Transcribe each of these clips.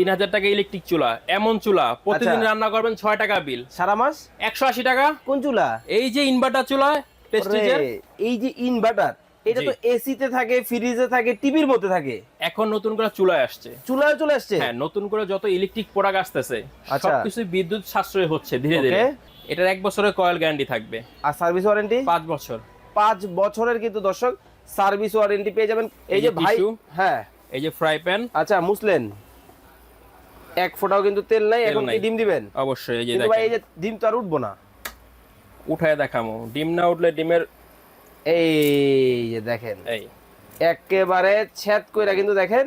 তিন হাজার টাকা ইলেকট্রিক চুলা এমন চুলা। প্রতিদিন আচ্ছা। রান্না করবেন ছয় টাকা বিল সারা মাস? একশো আশি টাকা। কোন চুলা? এই যে ইনভার্টার চুলা এই যে ইনভার্টার এটা তো এসিতে থাকে ফ্রিজে থাকে টিভির মধ্যে থাকে। এখন নতুন করে চুলায় আসছে। চুলায় চলে আসছে? হ্যাঁ নতুন করে যত ইলেকট্রিক প্রোডাক্ট আসতেছে আচ্ছা। সবকিছু বিদ্যুৎ সাশ্রয় হচ্ছে ধীরে ধীরে। এটার এক বছরের কয়েল গ্যারান্টি থাকবে। আর সার্ভিস ওয়ারেন্টি পাঁচ বছর। পাঁচ বছরের কিন্তু দর্শক সার্ভিস ওয়ারেন্টি পেয়ে যাবেন। এই যে ভাই হ্যাঁ। এই যে ফ্রাই প্যান আচ্ছা মুসলেন। এক ফোঁটাও কিন্তু তেল নাই এখন কি ডিম দিবেন? অবশ্যই এই যে কিন্তু ভাই এই যে ডিম তো আর উঠবো না। উঠায় দেখামো। ডিম না উঠলে ডিমের এই যে দেখেন এই। একেবারে ছেদ কইরা কিন্তু দেখেন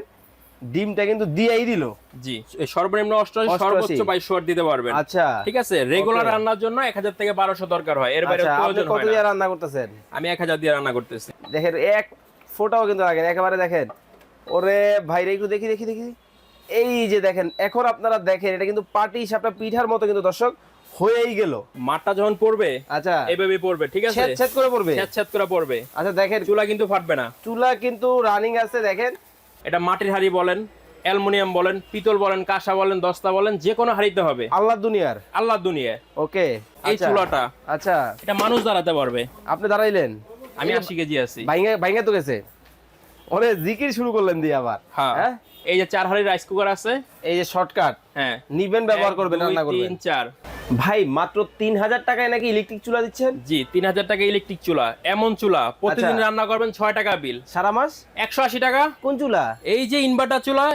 ডিমটা কিন্তু দিয়েই দিল। জি সর্বনিম্ন অষ্টআশি। সর্বোচ্চ বাইশ ওয়াট দিতে পারবেন। আচ্ছা। ঠিক আছে? রেগুলার রান্নার জন্য এক হাজার থেকে বারোশো দরকার হয়। এর বাইরে আচ্ছা প্রয়োজন কত দিয়ে রান্না করতেছেন? আমি এক হাজার দিয়ে রান্না করতেছি। দেখেন এক ফোটাও কিন্তু লাগেন একেবারে দেখেন ওরে ভাইরে একটু দেখি দেখি দেখি। এই যে দেখেন এখন আপনারা দেখেন এটা কিন্তু পাটি সাপটা পিঠার মতো কিন্তু দর্শক হয়েই গেল। মাঠটা যখন পড়বে আচ্ছা। এভাবে পড়বে ঠিক আছে? ছেদ ছেদ করে পড়বে? ছ্যাঁত করে পড়বে। আচ্ছা দেখেন। চুলা কিন্তু ফাটবে না। চুলা কিন্তু রানিং আছে দেখেন। এটা মাটির হাড়ি বলেন অ্যালুমিনিয়াম বলেন পিতল বলেন কাঁসা বলেন দস্তা বলেন যে কোনো হাড়িতে হবে। আল্লাহ দুনিয়ার? আল্লাহ দুনিয়া ওকে এই চুলাটা। আচ্ছা। এটা মানুষ দাঁড়াতে পারবে। আপনি দাঁড়াইলেন? আমি আশি কেজি আছি। ভাইঙ্গা ভাইঙ্গা তো গেছে। ওরে জিকির শুরু করলেন দিয়ে আবার। হ্যাঁ। হ্যাঁ? এই যে চার হাড়ি রাইস কুকার আছে। এই যে শর্টকাট হ্যাঁ। নিবেন ব্যবহার করবেন রান্না করবেন। তিন চার। ভাই মাত্র তিন হাজার টাকায় নাকি ইলেকট্রিক চুলা দিচ্ছেন? জি তিন হাজার টাকা ইলেকট্রিক চুলা এমন চুলা। প্রতিদিন আচ্ছা। রান্না করবেন ছয় টাকা বিল সারা মাস? একশো আশি টাকা। কোন চুলা? এই যে ইনভার্টার চুলা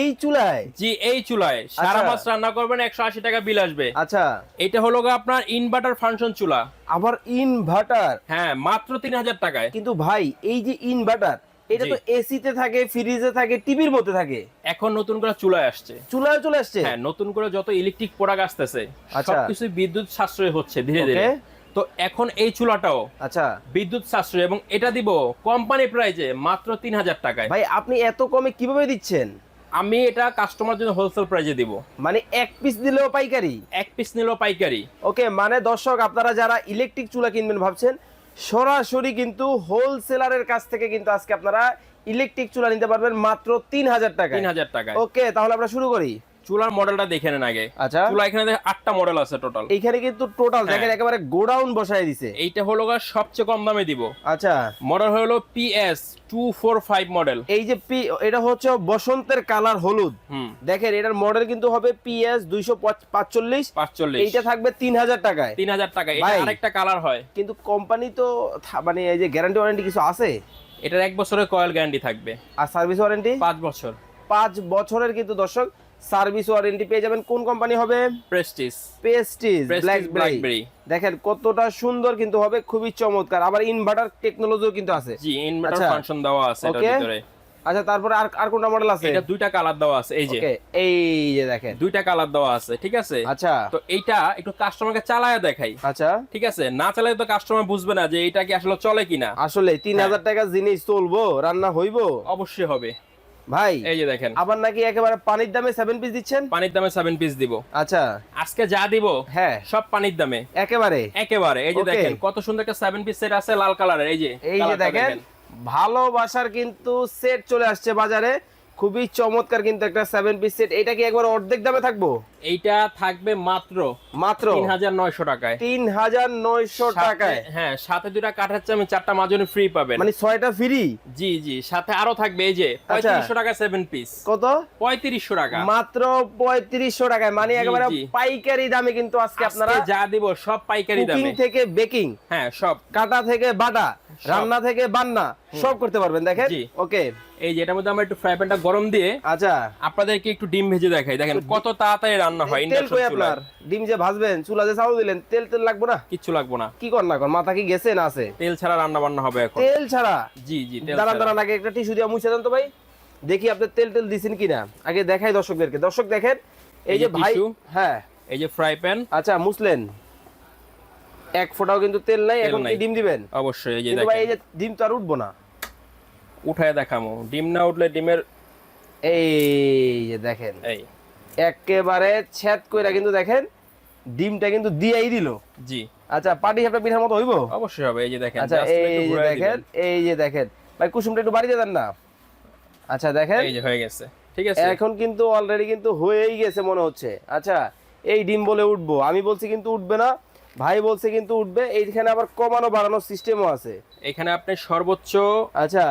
এই চুলায়? জি এই চুলায়। সারা আচ্ছা। মাস রান্না করবেন একশো আশি টাকা বিল আসবে। আচ্ছা। এটা হলো আপনার ইনভার্টার ফাংশন চুলা। আবার ইনভার্টার হ্যাঁ মাত্র তিন হাজার টাকায়। কিন্তু ভাই এই যে ইনভার্টার এটা। তো এসিতে থাকে ফ্রিজে থাকে টিভির মধ্যে থাকে। এখন নতুন করে চুলায় আসছে। চুলায় চলে আসছে? হ্যাঁ নতুন করে যত ইলেকট্রিক প্রোডাক্ট আসতেছে আচ্ছা। সবকিছু বিদ্যুৎ সাশ্রয় হচ্ছে ধীরে ধীরে। তো এখন এই চুলাটাও আচ্ছা। বিদ্যুৎ সাশ্রয় এবং এটা দিব কোম্পানি প্রাইজে মাত্র তিন হাজার টাকায়। ভাই আপনি এত কমে কীভাবে দিচ্ছেন? আমি এটা কাস্টমার জন্য হোলসেল প্রাইজে দিব। মানে এক পিস দিলেও পাইকারি? এক পিস নিলেও পাইকারি। ওকে মানে দর্শক আপনারা যারা ইলেকট্রিক চুলা কিনবেন ভাবছেন সরাসরি কিন্তু হোলসেলারের কাছ থেকে কিন্তু আজকে আপনারা ইলেকট্রিক চুলা নিতে পারবেন মাত্র তিন হাজার টাকা তিন হাজার টাকা ওকে তাহলে আমরা শুরু করি। চুলার মডেলটা দেখে নেন আগে। আচ্ছা। চুলা এখানে আটটা মডেল আছে টোটাল এইখানে কিন্তু টোটাল হ্যাঁ। দেখেন একেবারে গোডাউন বসায় দিছে। এইটা হলো সবচেয়ে কম দামে দিব। আচ্ছা। মডেল হলো PS two four five model এই যে পি এটা হচ্ছে বসন্তের কালার হলুদ। দেখেন এটার মডেল কিন্তু হবে পিএস দুইশো পাঁচচল্লিশ পাঁচচল্লিশ। এইটা থাকবে তিন হাজার টাকায়। তিন হাজার টাকা। এটা ভাই। আরেকটা কালার হয়। কিন্তু কোম্পানি তো মানে এই যে গ্যারান্টি ওয়ারেন্টি কিছু আছে? এটার এক বছরের কয়েল গ্যারান্টি থাকবে। আর সার্ভিস ওয়ারেন্টি পাঁচ বছর। পাঁচ বছরের কিন্তু দর্শক সার্ভিস ওয়ারেন্টি পেয়ে যাবেন। কোন কোম্পানি হবে? প্রেস্টিজ। Prestige ব্ল্যাকবেরি দেখেন কতটা সুন্দর কিন্তু হবে খুবই চমৎকার। আবার ইনভার্টার টেকনোলজিও কিন্তু আছে। জি ইনভার্টার আচ্ছা। ফাংশন দেওয়া আছে এটার ভিতরে। আচ্ছা তারপরে আর আর কোনটা মডেল আছে? এটা দুইটা কালার দেওয়া আছে এই যে। ওকে এই যে দেখেন। দুইটা কালার দেওয়া আছে ঠিক আছে? আচ্ছা। তো এইটা একটু কাস্টমারকে চালায় দেখাই। আচ্ছা। ঠিক আছে? না চালালে তো কাস্টমার বুঝবে না যে এটা কি আসলে চলে কিনা। আসলে তিন হ্যাঁ। হাজার টাকার জিনিস চলবো রান্না হইবো? অবশ্যই হবে। ভাই এই যে দেখেন। আবার নাকি একেবারে পানির দামে 7 পিস দিচ্ছেন? পানির দামে 7 পিস দিব। আচ্ছা। আজকে যা দিব হ্যাঁ। সব পানির দামে। একেবারে? একেবারে। এই যে দেখেন কত সুন্দর একটা সেভেন পিস সেট আছে লাল কালারের এই যে এই যে দেখেন ভালোবাসার কিন্তু সেট চলে আসছে বাজারে। খুবই চমৎকার কিন্তু একটা সেভেন পিস সেট এটা কি একবার অর্ধেক দামে থাকব? এইটা থাকবে মাত্র মাত্র? তিন হাজার নয়শো টাকায়। তিন হাজার নয়শো টাকায়? হ্যাঁ সাথে দুটা কাঠের চামচ চারটা মাজনি ফ্রি পাবেন। মানে ছয়টা ফ্রি জি জি সাথে আরও থাকবে এই যে আচ্ছা। পঁয়ত্রিশশো টাকা সেভেন পিস কত? পঁয়ত্রিশশো টাকা। মাত্র পঁয়ত্রিশশো টাকায় মানে একেবারে পাইকারি দামে কিন্তু আজকে আপনারা যা দিব সব পাইকারি দামে। থেকে বেকিং হ্যাঁ সব। কাটা থেকে বাটা রান্না থেকে বান্না সব করতে পারবেন দেখেন। ওকে। এই যে এটার মধ্যে আমরা একটু ফ্রাই প্যানটা গরম দিয়ে আচ্ছা। আপনাদেরকে একটু ডিম ভেজে দেখাই। দেখেন কত তাড়াতাড়ি রান্না হয় তেল কই আপনার? ডিম যে ভাজবেন চুলা যে চাউল দিলেন তেল তেল লাগবো না? কিচ্ছু লাগবো না। কি কর না কর? মাথা কি গেছে না আছে? তেল ছাড়া রান্না বান্না হবে এখন। তেল ছাড়া? জি জি তেল দাঁড়ান। দাঁড়ান আগে একটা টিস্যু দিয়ে মুছে দেন তো ভাই। দেখি আপনি তেল তেল দিছেন কিনা। আগে দেখাই দর্শকদেরকে। দর্শক দেখেন এই যে ভাই হ্যাঁ। এই যে ফ্রাই প্যান। আচ্ছা মুসলেন এক ফোঁটাও কিন্তু তেল নাই এখন কি ডিম দিবেন? অবশ্যই এই যে কিন্তু ভাই এই যে ডিম তো আর উঠবো না। উঠায় দেখামো। ডিম না উঠলে ডিমের এই যে দেখেন। এই। একেবারে ছেদ কইরা কিন্তু দেখেন ডিমটা কিন্তু দিয়েই দিল। জি। আচ্ছা পাটি সাপটা পিঠার মতো হইবো? অবশ্যই হবে এই যে দেখেন আচ্ছা এই যে দেখেন এই যে দেখেন। ভাই কুসুমটা একটু বাড়িতে দেন না? আচ্ছা দেখেন। এই যে হয়ে গেছে। ঠিক আছে। এখন কিন্তু অলরেডি কিন্তু হয়েই গেছে মনে হচ্ছে। আচ্ছা এই ডিম বলে উঠবো। আমি বলছি কিন্তু উঠবে না। ভাই বলছে কিন্তু উঠবে। এইখানে আবার কমানো বাড়ানোর সিস্টেমও আছে। এখানে আপনি সর্বোচ্চ আচ্ছা।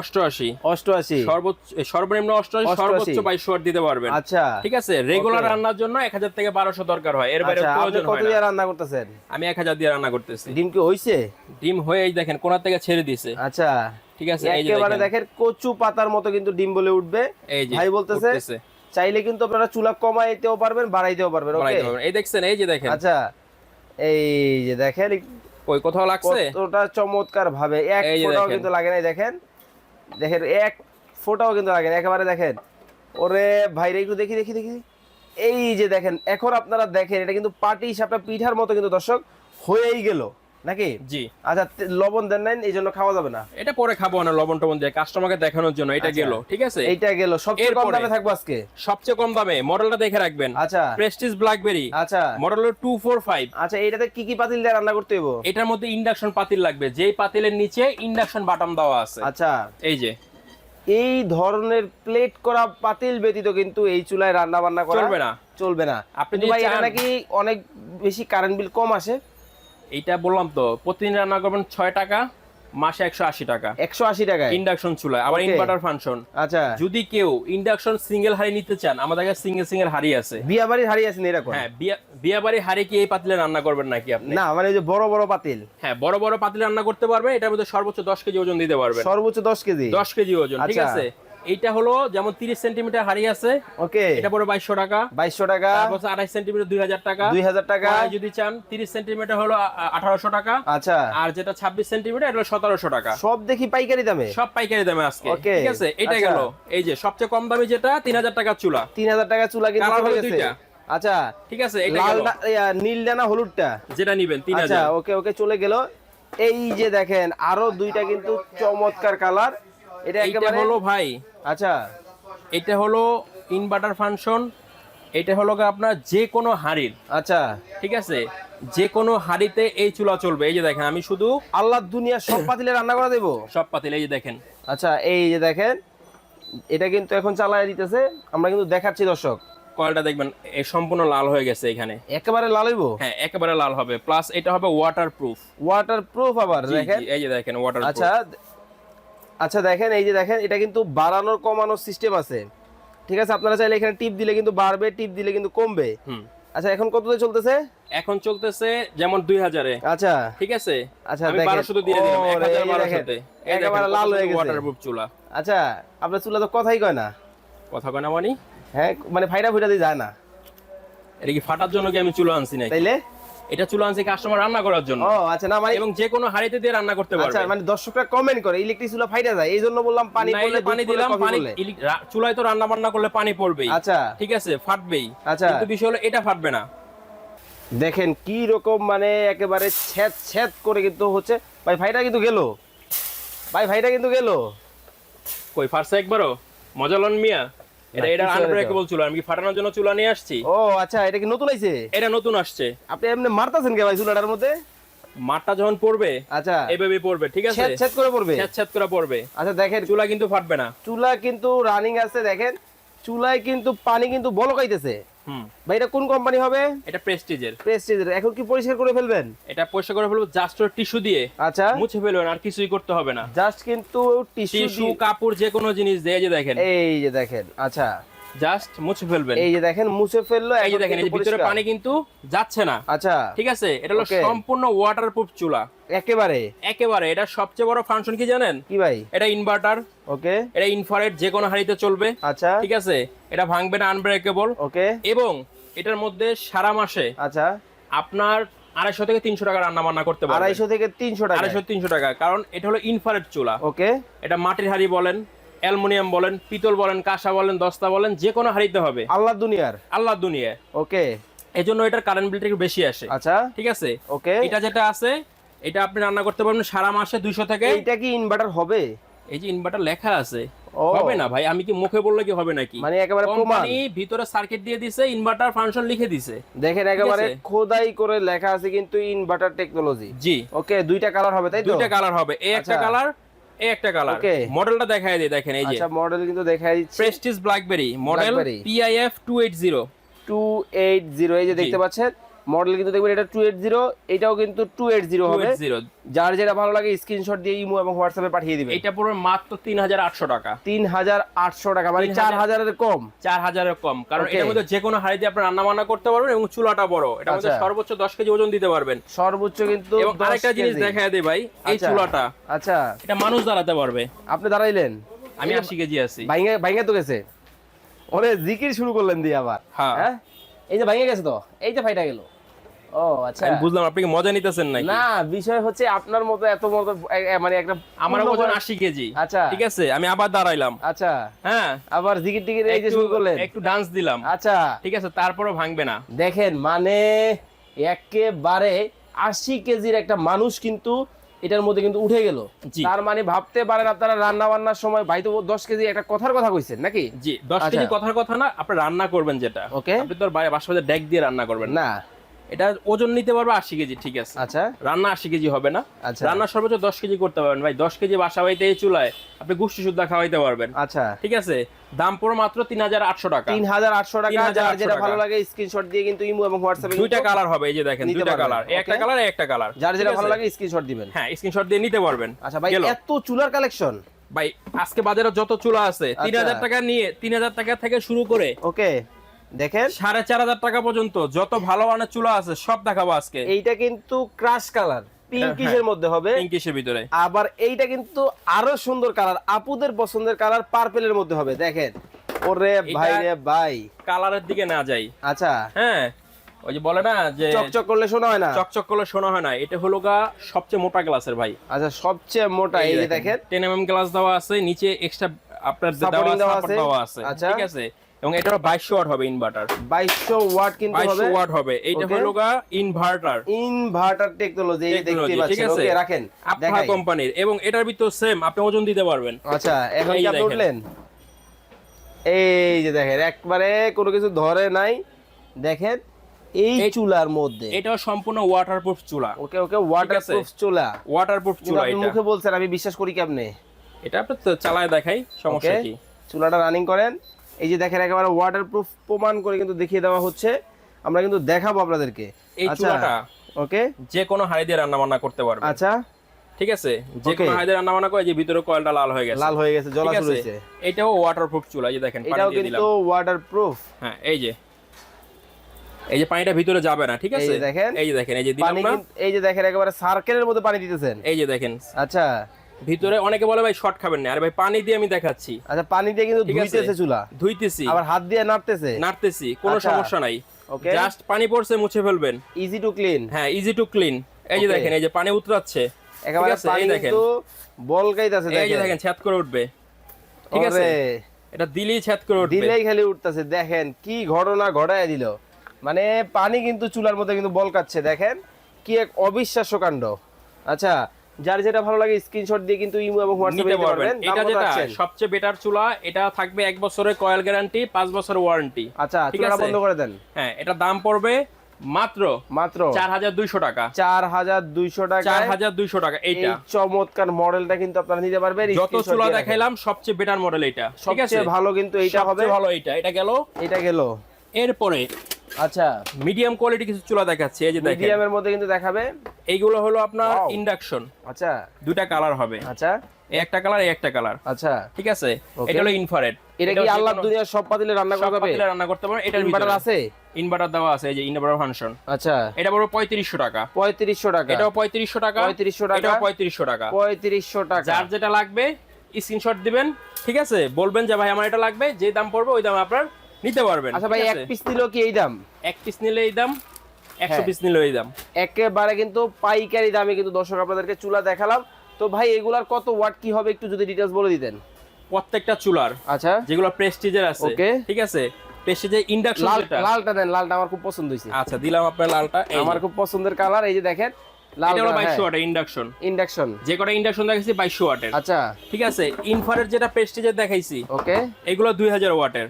অষ্টআশি। অষ্টআশি। সর্বোচ্চ সর্বনিম্ন অষ্টআশি। সর্বোচ্চ ওয়াট দিতে পারবেন। আচ্ছা। ঠিক আছে? রেগুলার রান্নার জন্য এক হাজার থেকে বারোশো দরকার হয়। এর বাইরে আচ্ছা প্রয়োজন কত দিয়ে রান্না করতেছেন? আমি এক হাজার দিয়ে রান্না করতেছি। ডিম কি হইছে? ডিম হয়ে দেখেন কোনা থেকে ছেড়ে দিছে। আচ্ছা। ঠিক আছে একেবারে দেখেন। কচু পাতার মতো কিন্তু ডিম বলে উঠবে। এই যে ভাই বলতেছে চাইলে কিন্তু আপনারা চুলা কমাইতেও পারবেন বাড়াইতেও পারবেন ওকে এই দেখছেন এই যে দেখেন। আচ্ছা এই যে দেখেন ওই কোথাও লাগছে? কতটা চমৎকার ভাবে এক ফোঁটাও কিন্তু লাগে নাই দেখেন। দেখেন, এক ফোটাও কিন্তু লাগে একেবারে দেখেন। ওরে ভাইরে একটু দেখি দেখি দেখি এই যে দেখেন, এখন আপনারা দেখেন, এটা কিন্তু পাটি সাপটা পিঠার মতো কিন্তু দর্শক হয়েই গেল। নাকি? জি। আচ্ছা লবণ দেন নাই এই জন্য খাওয়া যাবে না। এটা পরে খাব না লবণ টবণ দিয়ে কাস্টমারকে দেখানোর জন্য এটা আচ্ছা। গেল ঠিক আছে? এইটা গেল সবচেয়ে কম দামে থাকব আজকে? সবচেয়ে কম দামে মডেলটা দেখে রাখবেন। আচ্ছা। প্রেস্টিজ ব্ল্যাকবেরি আচ্ছা। মডেল টু ফোর ফাইভ আচ্ছা এইটাতে কি কি পাতিল দিয়ে রান্না করতে হইব? এটার মধ্যে ইন্ডাকশন পাতিল লাগবে যেই পাতিলের নিচে ইন্ডাকশন বাটন দেওয়া আছে। আচ্ছা। এই যে। এই ধরনের প্লেট করা পাতিল ব্যতীত কিন্তু এই চুলায় রান্না বান্না করা চলবে না। চলবে না। আপনি যদি ভাই এটা নাকি অনেক বেশি কারেন্ট বিল কম আসে? এইটা বললাম তো প্রতিদিন রান্না করবেন ছয় টাকা মাসে একশো আশি টাকা। একশো আশি টাকায়? ইন্ডাকশন চুলায় আবার ইনভার্টার ফাংশন আচ্ছা। যদি কেউ ইন্ডাকশন সিঙ্গেল হাড়ি নিতে চান আমাদের কাছে সিঙ্গেল সিঙ্গেল হাড়ি আছে। বিয়া বাড়ির হারিয়ে আছেন এরকম? হ্যাঁ বিয়া বিয়া বাড়ি হাড়ি কি এই পাতিলে রান্না করবেন নাকি আপনি? না মানে যে বড় বড় পাতিল। হ্যাঁ বড় বড় পাতিলে রান্না করতে পারবেন এটার মধ্যে সর্বোচ্চ দশ কেজি ওজন দিতে পারবেন। সর্বোচ্চ দশ কেজি? দশ কেজি ওজন ঠিক আচ্ছা। আছে? এইটা হলো যেমন তিরিশ সেন্টিমিটার হাড়ি আছে। ওকে। এটা পড়ে বাইশশো টাকা। বাইশশো টাকা। তারপর আড়াই সেন্টিমিটার দুই হাজার টাকা। দুই হাজার টাকা। যদি চান তিরিশ সেন্টিমিটার হলো আঠারোশো টাকা। আচ্ছা। আর যেটা ছাব্বিশ সেন্টিমিটার এটা সতেরোশো টাকা। সব দেখি পাইকারি দামে? সব পাইকারি দামে আজকে। ঠিক আছে? এটা আচ্ছা। গেল। এই যে সবচেয়ে কম দামে যেটা তিন হাজার টাকার চুলা। তিন হাজার টাকা চুলা কিন্তু হয়ে গেছে। আচ্ছা। ঠিক আছে? এটা ডানা হলুদটা? যেটা নিবেন তিন আচ্ছা হাজার। ওকে ওকে চলে গেল। এই যে দেখেন আরও দুইটা কিন্তু চমৎকার কালার। এটা একেবারে হলো ভাই। আচ্ছা। এটা হলো ইনভার্টার ফাংশন। এটা হলো আপনার যে কোনো হাড়ির। আচ্ছা। ঠিক আছে? যে কোনো হাড়িতে এই চুলা চলবে। এই যে দেখেন আমি শুধু আল্লাহ দুনিয়া সব পাতিলে রান্না করে দেবো? সব পাতিল এই যে দেখেন। আচ্ছা এই যে দেখেন এটা কিন্তু এখন চালায় দিতেছে। আমরা কিন্তু দেখাচ্ছি দর্শক। কয়েলটা দেখবেন এই সম্পূর্ণ লাল হয়ে গেছে এখানে। একেবারে লাল হইব? হ্যাঁ একেবারে লাল হবে। প্লাস এটা হবে ওয়াটার প্রুফ ওয়াটার প্রুফ আবার দেখেন। এই যে দেখেন ওয়াটার আচ্ছা আচ্ছা দেখেন এই যে দেখেন এটা কিন্তু বাড়ানোর কমানোর সিস্টেম আছে। ঠিক আছে আপনারা চাইলে এখানে টিপ দিলে কিন্তু বাড়বে টিপ দিলে কিন্তু কমবে। আচ্ছা এখন কততে চলতেছে? এখন চলতেছে যেমন আচ্ছা। ঠিক আছে? আচ্ছা, আমি দেখেন। বারোশো দিয়ে দিলাম একেবারে লাল হয়ে গেছে। ওয়াটার প্রুফ চুলা। আচ্ছা আপনার চুলা তো কথাই কয় না। কথা কয় না মানি? হ্যাঁ মানে ফাইটা ফুইটা দিয়ে যায় না। এটা কি ফাটার জন্য কি আমি চুলা আনছি নাকি? তাইলে? এটা চুলা আনছি কাস্টমার রান্না করার জন্য। ও আচ্ছা না মানে এবং যে কোনো হাড়িতে দিয়ে রান্না করতে পারবে। আচ্ছা মানে দর্শকরা কমেন্ট করে ইলেকট্রিক চুলা ফাইটা যায়। এই জন্য বললাম পানি পড়লে পানি দিলাম পানি চুলায় তো রান্না বান্না করলে পানি পড়বেই। আচ্ছা। ঠিক আছে ফাটবেই। আচ্ছা। কিন্তু বিষয় হলো এটা ফাটবে না। দেখেন কি রকম মানে একেবারে ছেদ ছেদ করে কিন্তু হচ্ছে। ভাই ভাইটা কিন্তু গেল। ভাই ভাইটা কিন্তু গেল। কই ফাটছে একবারও? মজা লন মিয়া। এটা এটা হয়নি তো। আনব্রেকেবল চুলা আমি কি ফাটানোর জন্য চুলা নিয়ে আসছি? ও আচ্ছা এটা কি নতুন আইছে? এটা নতুন আসছে। আপনি এমনি মারতাছেন কে ভাই চুলাটার মধ্যে? মাঠটা যখন পড়বে আচ্ছা। এভাবে পড়বে ঠিক আছে? ছেদ করে পড়বে? ছেদ করে পড়বে। আচ্ছা দেখেন। চুলা কিন্তু ফাটবে না। চুলা কিন্তু রানিং আছে দেখেন। চুলায় কিন্তু পানি কিন্তু বলকাইতেছে ভাই এটা কোন কোম্পানি হবে? এটা প্রেস্টিজের প্রেস্টিজের এখন কি পরিষ্কার করে ফেলবেন? এটা পরিষ্কার করে ফেলব জাস্ট টিস্যু দিয়ে। আচ্ছা। মুছে ফেলবেন আর কিছুই করতে হবে না। জাস্ট কিন্তু টিস্যু কাপড় যে কোনো জিনিস দিয়ে যে দেখেন। এই যে দেখেন আচ্ছা। জাস্ট মুছে ফেলবেন। এই যে দেখেন মুছে ফেলল এই যে দেখেন এই ভিতরে পানি কিন্তু যাচ্ছে না। আচ্ছা। ঠিক আছে? এটা হলো. সম্পূর্ণ ওয়াটারপ্রুফ চুলা। একেবারে। একেবারে। এটা সবচেয়ে বড় ফাংশন কি জানেন? কি ভাই? এটা ইনভার্টার ওকে। এটা ইনফ্রারেড যে কোনো হাড়িতে চলবে। আচ্ছা। ঠিক আছে? এটা ভাঙবে না আনব্রেকেবল ওকে। এবং এটার মধ্যে সারা মাসে আচ্ছা। আপনার আড়াইশো থেকে তিনশো টাকা রান্না বান্না করতে পারবেন। আড়াইশো থেকে তিনশো টাকা আড়াইশো তিনশো টাকা। কারণ এটা হলো ইনফ্রারেড চুলা। ওকে। এটা মাটির হাড়ি বলেন অ্যালুমিনিয়াম বলেন পিতল বলেন কাঁসা বলেন দস্তা বলেন যে কোনো হাড়িতে হবে। আল্লাহ দুনিয়ার। আল্লাহ দুনিয়ায় ওকে। এই জন্য এটার কারেন্ট বিলটা একটু বেশি আসে। আচ্ছা। ঠিক আছে? ওকে। এটা যেটা আছে এটা আপনি রান্না করতে পারবেন সারা মাসে দুইশো থেকে এটা কি ইনভার্টার হবে? এই যে ইনভার্টার লেখা আছে। হবে না ভাই? আমি কি মুখে বললে কি হবে নাকি? মানে একেবারে প্রমাণ। ভিতরে সার্কিট দিয়ে দিছে ইনভার্টার ফাংশন লিখে দিছে। দেখেন একেবারে খোদাই করে লেখা আছে কিন্তু ইনভার্টার টেকনোলজি জি। ওকে দুইটা কালার হবে তাই তো? দুইটা কালার হবে এই একটা আচ্ছা। কালার এই একটা কালার. মডেলটা দেখায় দিই দেখেন এই যে। আচ্ছা মডেল কিন্তু দিচ্ছি। Prestige Blackberry model. PIF two eight zero two eight zero এই যে দেখতে পাচ্ছেন? মডেল কিন্তু দেখবেন এটা টু এইট জিরো এটাও কিন্তু টু এইট জিরো হবে। যার যেটা ভালো লাগে স্ক্রিনশট দিয়ে ইমো এবং হোয়াটসঅ্যাপে পাঠিয়ে দিবেন। এটা পুরো মাত্র তিন হাজার আটশো টাকা। তিন হাজার আটশো টাকা মানে 3000 চার হাজারের কম। চার হাজারের কম কারণ. এটার মধ্যে যে কোনো হাড়ি দিয়ে আপনি রান্না বান্না করতে পারবেন এবং চুলাটা বড়। এটার মধ্যে আচ্ছা। সর্বোচ্চ দশ কেজি ওজন দিতে পারবেন। সর্বোচ্চ কিন্তু এবং আরেকটা জিনিস। দেখায় দিই ভাই এই আচ্ছা। চুলাটা। আচ্ছা। এটা মানুষ দাঁড়াতে পারবে। আপনি দাঁড়াইলেন। আমি আশি কেজি আছি। ভাইঙ্গা ভাইঙ্গা তো গেছে। ওরে জিকির শুরু করলেন দিয়ে আবার। হ্যাঁ। হ্যাঁ? এই যে ভাইঙ্গা গেছে তো এই যে ফাইটা গেল। ও আচ্ছা। আমি বুঝলাম আপনি কি মজা নিতেছেন নাকি? না বিষয় হচ্ছে আপনার মতো এত মতো এ- এ- মানে একটা আমার ওজন বয়স- আশি কেজি। আচ্ছা। ঠিক আছে? আমি আবার দাঁড়াইলাম। আচ্ছা। হ্যাঁ। আবার জিকির টিকির এই যে শুরু করলেন। একটু ডান্স দিলাম। আচ্ছা। ঠিক আছে? তারপরেও ভাঙবে না। দেখেন মানে একেবারে আশি কেজির একটা মানুষ কিন্তু এটার মধ্যে কিন্তু উঠে গেল। তার মানে ভাবতে পারেন আপনারা রান্না বান্নার সময় ভাই তো দশ কেজি একটা কথার কথা কইছেন নাকি? জি দশ আচ্ছা। কেজি কথার কথা না আপনি রান্না করবেন যেটা। ওকে। আপনি তো বাসাবাজে ডেক দিয়ে রান্না করবেন না। এটা ওজন নিতে পারবে আশি কেজি ঠিক আছে। আচ্ছা। রান্না আশি কেজি হবে না। আচ্ছা। রান্না সর্বোচ্চ দশ কেজি করতে পারবেন ভাই। দশ কেজি বাসা বাড়িতে এই চুলায় আপনি গুষ্টি সুদ্ধা খাওয়াইতে পারবেন। আচ্ছা। ঠিক আছে? দাম পড়ো মাত্র তিন হাজার আটশো টাকা। তিন হাজার আটশো টাকা যার যেটা ভালো লাগে স্ক্রিনশট দিয়ে কিন্তু ইমো এবং হোয়াটসঅ্যাপে দুইটা কালার হবে এই যে দেখেন দুইটা কালার একটা? কালার একটা কালার যার যেটা ভালো লাগে স্ক্রিনশট দিবেন। হ্যাঁ স্ক্রিনশট দিয়ে নিতে পারবেন। আচ্ছা ভাই এত চুলার কালেকশন ভাই আজকে বাজারে যত চুলা আছে তিন আচ্ছা। হাজার টাকা নিয়ে তিন হাজার টাকা থেকে শুরু করে ওকে দেখেন। সাড়ে চার হাজার টাকা পর্যন্ত যত ভালো মানের চুলা আছে সব দেখাবো আজকে। এইটা কিন্তু ক্রাশ কালার পিঙ্কিশের হ্যাঁ। মধ্যে হবে। পিঙ্কিশের ভিতরে। আবার এইটা কিন্তু আরও সুন্দর কালার আপুদের পছন্দের কালার পার্পেলের মধ্যে হবে দেখেন। ওরে ভাই রে ভাই। কালারের দিকে না যাই। আচ্ছা। হ্যাঁ ওই যে বলে না যে চকচক করলে শোনা হয় না? চকচক করলে শোনা হয় না এটা হলো গা সবচেয়ে মোটা গ্লাসের ভাই। আচ্ছা সবচেয়ে মোটা এই যে দেখেন। টেন এম গ্লাস দেওয়া আছে নিচে এক্সট্রা আপনার আছে। দেওয়া আছে আচ্ছা। ঠিক আছে? এবং এটা বাইশশো ওয়াট হবে ইনভার্টার বাইশশো ওয়াট কিন্তু হবে। বাইশশো ওয়াট হবে। এইটা হলো গা ইনভার্টার ইনভার্টার টেকনোলজি এই দেখতে পাচ্ছেন। ওকে রাখেন। আপনার কোম্পানির এবং এটার ভিতর সেম আপনি ওজন দিতে পারবেন। আচ্ছা এখন কি আপনি। উঠলেন? এই যে দেখেন একবারে কোনো কিছু ধরে নাই। দেখেন এই চুলার মধ্যে। এটা সম্পূর্ণ ওয়াটারপ্রুফ চুলা। ওকে ওকে ওয়াটারপ্রুফ চুলা। ওয়াটারপ্রুফ চুলা আপনি এটা। মুখে বলছেন আমি বিশ্বাস করি কেমনে এটা আপনি চালায় দেখাই সমস্যা কি? চুলাটা রানিং করেন। এই যে দেখেন একেবারে ওয়াটারপ্রুফ প্রমাণ করে কিন্তু দেখিয়ে দেওয়া হচ্ছে। আমরা কিন্তু দেখাবো আপনাদেরকে। এই চুলাটা ওকে। যে কোনো হাড়ি দিয়ে রান্না বান্না করতে পারবে আচ্ছা। ঠিক আছে? যে কোনো হাড়ি দিয়ে রান্না বান্না করে যে ভিতরে কয়েলটা লাল হয়ে গেছে। লাল হয়ে গেছে ঠিক শুরু হয়েছে। এটাও ওয়াটারপ্রুফ চুলা এই যে দেখেন এটাও কিন্তু ওয়াটারপ্রুফ হ্যাঁ এই যে। এই যে পানিটা ভিতরে যাবে না ঠিক এই আছে? যে দেখেন। এই যে দেখেন এই যে দিলাম না। এই যে দেখেন একেবারে সার্কেলের মধ্যে পানি দিতেছেন। এই যে দেখেন। আচ্ছা। ভিতরে অনেকে বলে ভাই শর্ট খাবেন না। আরে ভাই পানি দিয়ে আমি দেখাচ্ছি। আচ্ছা পানি দিয়ে কিন্তু ধুইতেছে চুলা। ধুইতেছি। আবার হাত দিয়ে নাড়তেছে? নাড়তেছি কোনো আচ্ছা। সমস্যা নাই। ওকে জাস্ট পানি পড়ছে মুছে ফেলবেন। ইজি টু ক্লিন হ্যাঁ ইজি টু ক্লিন এই যে দেখেন এই যে পানি উতরাচ্ছে। একেবারে পানি দেখেন। কিন্তু বলকাইতাছে এই যে দেখেন। দেখেন ছাদ করে উঠবে। ঠিক আছে? এটা দিলেই ছাদ করে উঠবে। দিলেই খালি উঠতেছে দেখেন কি ঘটনা ঘটায় দিল। মানে পানি কিন্তু চুলার মধ্যে কিন্তু বলকাচ্ছে দেখেন। কি এক অবিশ্বাস্য কাণ্ড। আচ্ছা যার যেটা ভালো লাগে স্ক্রিনশট দিয়ে কিন্তু ইমো এবং হোয়াটসঅ্যাপে নিতে পারবেন। এটা যেটা সবচেয়ে বেটার চুলা এটা থাকবে এক বছরের কয়েল গ্যারান্টি পাঁচ বছরের ওয়ারেন্টি আচ্ছা চুলাটা বন্ধ করে দেন। হ্যাঁ এটা দাম পড়বে মাত্র মাত্র চার হাজার দুইশো টাকা। চার হাজার দুইশো টাকা চার হাজার দুইশো টাকা এই এইটা। চমৎকার মডেলটা কিন্তু আপনারা নিতে পারবেন। যত চুলা দেখাইলাম সবচেয়ে বেটার মডেল এটা ঠিক আছে? সবচেয়ে ভালো কিন্তু এইটা হবে। ভালো এইটা। এটা গেল। এটা গেল। এরপরে আচ্ছা মিডিয়াম কোয়ালিটি কিছু চুলা দেখাচ্ছে এই যে দেখেন। মিডিয়ামের মধ্যে কিন্তু দেখাবে। এইগুলো হলো আপনার ইন্ডাকশন আচ্ছা। দুইটা কালার হবে। আচ্ছা। একটা কালার একটা কালার আচ্ছা। ঠিক আছে? এটা হলো ইনফ্রারেড এটা কি আল্লাহ দুনিয়ার সব পাতিলে রান্না করা যাবে? রান্না করতে পারবেন এটার ইনভার্টার আছে? ইনভার্টার দেওয়া আছে এই যে ইনভার্টার ফাংশন আচ্ছা। এটা পড়বে পঁয়ত্রিশশো টাকা। পঁয়ত্রিশশো টাকা। এটাও পঁয়ত্রিশশো টাকা। 3500 টাকা। এটাও পঁয়ত্রিশশো টাকা। পঁয়ত্রিশশো টাকা। যার যেটা লাগবে স্ক্রিনশট দিবেন ঠিক আছে? বলবেন যে ভাই আমার এটা লাগবে। যে দাম পড়বে ওই দাম আপনার নিতে পারবেন আচ্ছা ভাই এক পিস দিলেও কি এই দাম? এক পিস নিলে এই দাম একশো হ্যাঁ। পিস নিলে এই দাম। একেবারে কিন্তু পাইকারি দামে কিন্তু দর্শক আপনাদেরকে চুলা দেখালাম। তো ভাই এগুলার কত ওয়াট কি হবে একটু যদি ডিটেলস বলে দিতেন? প্রত্যেকটা চুলার আচ্ছা। যেগুলো প্রেস্টিজের আছে Okay. ঠিক আছে? প্রেস্টিজের ইন্ডাকশন লাল লালটা দেন লালটা আমার খুব পছন্দ হয়েছে। আচ্ছা দিলাম আপনার লালটা আমার খুব পছন্দের কালার এই যে দেখেন এটা হলো বাইশশো ওয়াটের ইন্ডাকশন ইন্ডাকশন যে কটা ইন্ডাকশন দেখাইছি বাইশশো ওয়াটের। আচ্ছা। ঠিক আছে যেটা দেখাইছি ওকে। এগুলো ওয়াটের।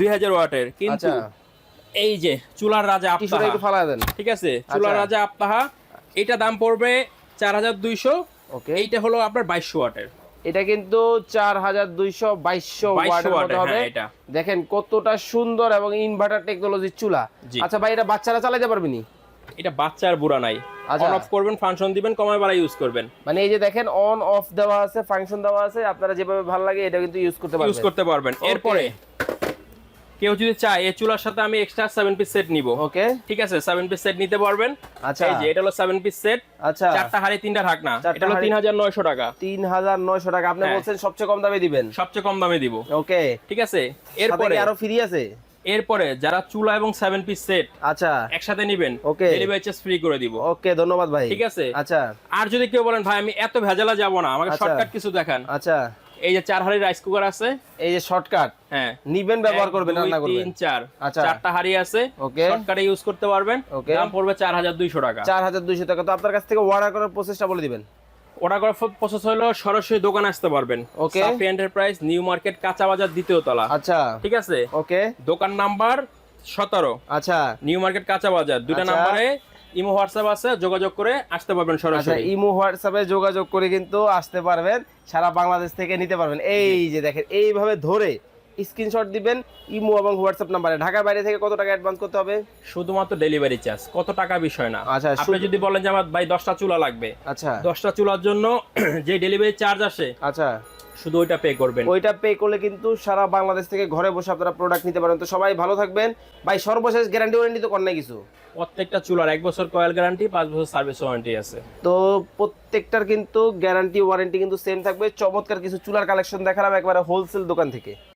দুই হাজার ওয়াটের। কিন্তু আচ্ছা। এই যে চুলার রাজা কিছুটা একটু ফালা দেন। ঠিক আছে চুলার আচ্ছা। রাজা এটা দাম পড়বে চার হাজার দুইশো। ওকে। এইটা হলো আপনার ওয়াটের। এটা কিন্তু চার হাজার দুইশো বাইশশো 2200 ওয়াটের হবে। হ্যাঁ। দেখেন কতটা সুন্দর এবং ইনভার্টার টেকনোলজির চুলা। আচ্ছা ভাই এটা বাচ্চারা চালাতে পারবেনি এটা বাচ্চার বুড়া নাই। অন অফ করবেন ফাংশন দিবেন কমায় বাড়া ইউজ করবেন। মানে এই যে দেখেন অন অফ দেওয়া আছে ফাংশন দেওয়া আছে আপনারা যেভাবে ভালো লাগে এটা কিন্তু ইউজ করতে ইউজ করতে পারবেন। এরপরে কেউ যদি চায় এই চুলার সাথে আমি এক্সট্রা সেভেন পিস সেট নিব। ওকে ঠিক আছে সেভেন পিস সেট নিতে পারবেন। আচ্ছা। এই যে এটা হলো সেভেন পিস সেট আচ্ছা। চারটা হাড়ি তিনটা ঢাকনা। এটা হলো হাঁড়ি- তিন হাজার নয়শো টাকা। তিন হাজার নয়শো টাকা। আপনি হ্যাঁ। বলছেন সবচেয়ে কম দামে দিবেন। সবচেয়ে কম দামে দিব। ওকে ঠিক আছে? এরপরে আরও ফ্রি আছে? এরপরে যারা চুলা এবং সেভেন পিস সেট আচ্ছা। একসাথে নিবেন Okay. ডেলিভারি চার্জ ফ্রি করে দিব। ওকে ধন্যবাদ ভাই। ঠিক আছে? আচ্ছা। আর যদি কেউ বলেন ভাই আমি এত ভেজালা যাব না আমাকে আচ্ছা। শর্টকাট কিছু দেখান। আচ্ছা। এই যে চার হাড়ি রাইস কুকার আছে। এই যে শর্টকাট হ্যাঁ। নিবেন ব্যবহার করবেন রান্না করবেন। তিন চার। আচ্ছা। চারটা হাড়ি আছে। Okay. শর্টকাটে ইউজ করতে পারবেন। Okay. দাম পড়বে চার হাজার দুইশো টাকা। চার হাজার দুইশো টাকা। তো আপনার কাছ থেকে অর্ডার করার প্রসেসটা বলে দিবেন। করার প্রসেস হলো সরাসরি দোকানে আসতে পারবেন। Okay Safi enterprise New Market কাঁচা বাজার দ্বিতীয় তলা। আচ্ছা। ঠিক আছে? ওকে দোকান নাম্বার সতেরো। আচ্ছা। নিউ মার্কেট কাঁচা বাজার। দুটা আচ্ছা। নাম্বারে ইমো হোয়াটসঅ্যাপ আছে যোগাযোগ করে আসতে পারবেন আচ্ছা সরাসরি। ইমো হোয়াটসঅ্যাপে যোগাযোগ করে কিন্তু আসতে পারবেন সারা বাংলাদেশ থেকে নিতে পারবেন। এই যে দেখেন এইভাবে ধরে স্ক্রিনশট দিবেন ইমো এবং হোয়াটসঅ্যাপ নাম্বারে। ঢাকার বাইরে থেকে কত টাকা অ্যাডভান্স করতে হবে? শুধুমাত্র ডেলিভারি চার্জ কত টাকা বিষয় না। আচ্ছা, আপনি যদি বলেন যে আমার ভাই দশটা চুলা লাগবে আচ্ছা। দশটা চুলার জন্য যে ডেলিভারি চার্জ আসে আচ্ছা। শুধু ওইটা পে করবেন। ওইটা পে করলে কিন্তু সারা বাংলাদেশ থেকে ঘরে বসে আপনারা প্রোডাক্ট নিতে পারেন। তো সবাই ভালো থাকবেন। ভাই সর্বশেষ গ্যারান্টি ওয়ারেন্টি তো কর নাই কিছু? প্রত্যেকটা চুলার এক বছর কয়েল গ্যারান্টি পাঁচ বছর সার্ভিস ওয়ারেন্টি আছে। তো প্রত্যেকটার কিন্তু গ্যারান্টি ওয়ারেন্টি কিন্তু সেম থাকবে। চমৎকার কিছু চুলার কালেকশন দেখালাম একবারে হোলসেল দোকান থেকে।